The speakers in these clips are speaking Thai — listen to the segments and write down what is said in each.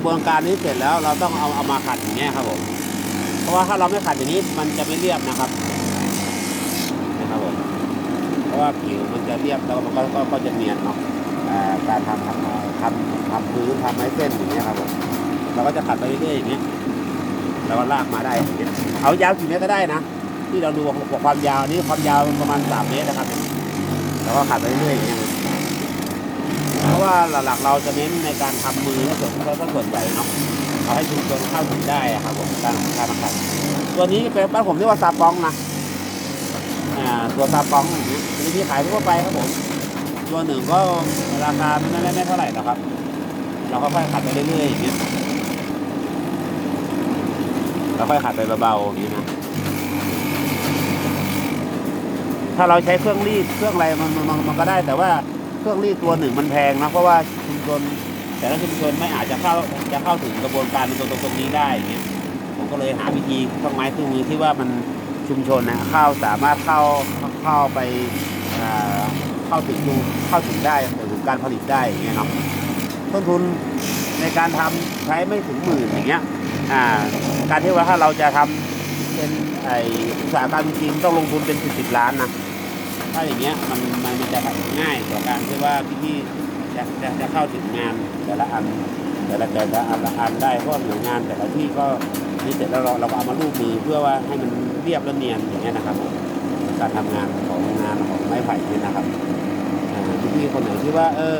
กระบวนการนี้เสร็จแล้วเราต้องเอาเอามาขัดอย่างเงี้ยครับผมเพราะว่าถ้าเราไม่ขัดอย่างนี้มันจะไม่เรียบนะครับนะครับผมเพราะว่าผิวมันจะเรียบแล้วมันก็ก็จะเนียนเนาะการทำทำทำทำพื้นทำไม้เส้นอย่างเงี้ยครับผมเราก็จะขัดไปเรื่อยๆอย่างเงี้ยแล้วก็ลากมาได้เงี้ยเอายาวกี่เมตรก็ได้นะที่เราดูความยาวนี่ความยาวประมาณสามเมตรนะครับแล้วก็ขัดไปเรื่อยๆอย่างเงี้ย เพราะว่าหลักๆเราจะเน้นในการทำมือและส่วนที่เราต้องส่วนใหญ่เนาะเอาให้ชุมชนเข้าถึงได้ครับผมการการทำขัดตัวนี้เป็นบ้านผมเรียกว่าซาปองนะตัวซาปองอย่างเงี้ยตัวนี้ขายทั่วไปครับผม ตัวหนึ่งก็ราคาไม่ไม่ไม่เท่าไหร่หรอกครับ เราค่อยๆขัดไปเรื่อยๆอย่างเงี้ยเราค่อยขัดไปเบาๆอย่างนี้นะถ้าเราใช้เครื่องรีดเครื่องอะไรมันมันมันก็ได้แต่ว่า เครื่องรีดตัวหนึ่งมันแพงนะเพราะว่าชุมชนแต่ละชุมชนไม่อาจจะเข้าจะเข้าถึงกระบวนการตรงตรงนี้ได้เงี้ยผมก็เลยหาวิธีเครื่องไม้เครื่องมือที่ว่ามันชุมชนนะเข้าสามารถเข้าเข้าไปเข้าถึงดูเข้าถึงได้ถึงการผลิตได้อย่างเงี้ยเนาะต้นทุนในการทำใช้ไม่ถึงหมื่นอย่างเงี้ยการที่ว่าถ้าเราจะทำเป็นไออุตสาหกรรมจริงต้องลงทุนเป็นสิบสิบล้านนะ ถ้าอย่างเงี้ยมันมันมันจะง่ายต่อการที่ว่าพี่ๆจะจะจะเข้าถึงงานแต่ละอัน แต่ละแต่ละอันละอันได้เพราะหน่วยงานแต่ละที่ก็นี่เสร็จแล้วเราเราก็เอามาลูบมือเพื่อว่าให้มันเรียบและเนียนอย่างเงี้ยนะครับ การทำงานของงานของไม้ไผ่เนี่ยนะครับอ่าพี่ๆคนไหนที่ว่าเออ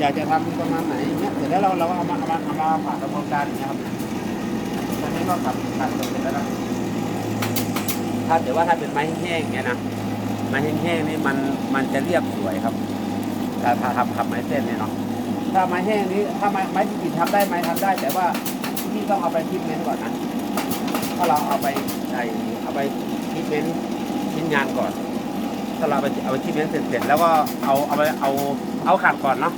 อยากจะทำประมาณไหนเงี้ยเสร็จแล้วเราเราก็เอามาเอามาเอามาผ่านกระบวนการอย่างเงี้ยครับตอนนี้ก็ทำทำเสร็จแล้วนะถ้าแต่ว่าถ้าเป็นไม้แห้งๆอย่างเงี้ยนะ ไม้แห้งๆนี่มันมันจะเรียบสวยครับถ้าถ้าทำทำไม้เส้นเนี่ยเนาะถ้าไม้แห้งนี้ถ้าไม้ไม้ที่กินทำได้ไหมทำได้ แต่ว่าที่ต้องเอาไปทิปเมนก่อนนะถ้าเราเอาไปไอเอาไปทิปเมนชิ้นงานก่อน ถ้าเราเอาไปเอาไปทิปเมนเสร็จเสร็จแล้วก็เอาเอาไปเอาเอาขัดก่อนเนาะ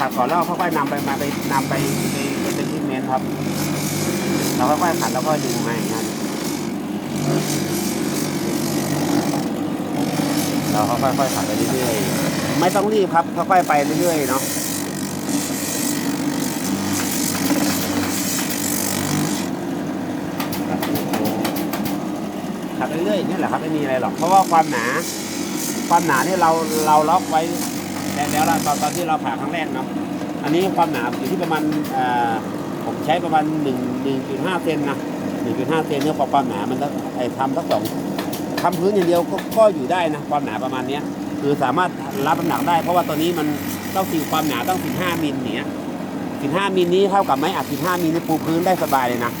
ขัดก่อนแล้วค่อยๆนำไปมาไปนำไปไปไปเป็นทิปเมนครับเราค่อยๆขัดแล้วก็ดึงมาอย่างเงี้ย เราก็ค่อยๆขับไปเรื่อยๆ ไม่ต้องรีบครับ ค่อยๆไปเรื่อยๆเนาะขับไปเรื่อยๆอย่างนี่แหละครับไม่มีอะไรหรอกเพราะว่าความหนา ความหนาเนี่ยเราเราล็อกไว้แล้วแล้วเราตอนตอนที่เราผ่าครั้งแรกเนาะอันนี้ความหนาอยู่ที่ประมาณเอ่อผมใช้ประมาณหนึ่งหนึ่งจุดห้าเซนนะหนึ่งจุดห้าเซนเนี่ยพอความหนามันต้องไอ้ทำสักสอง ทำพื้นอย่างเดียวก็ก็อยู่ได้นะความหนาประมาณเนี้ยคือสามารถรับน้ำหนักได้ เพราะว่าตอนนี้มันต้องสี่ความหนาต้อง15มิลเนี้ย15มิลนี้เท่ากับไม้อัด15มิลนี่ปูพื้นได้สบายเลยนะ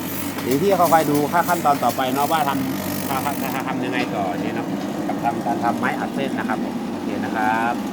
เดี๋ยวที่เขาคอยดูค่าขั้นตอนต่อไปเนาะว่าทำทำทำทำยังไงต่อเนี่ยเนาะกับทำการทำไม้อัดเส้นนะครับโอเคนะครับ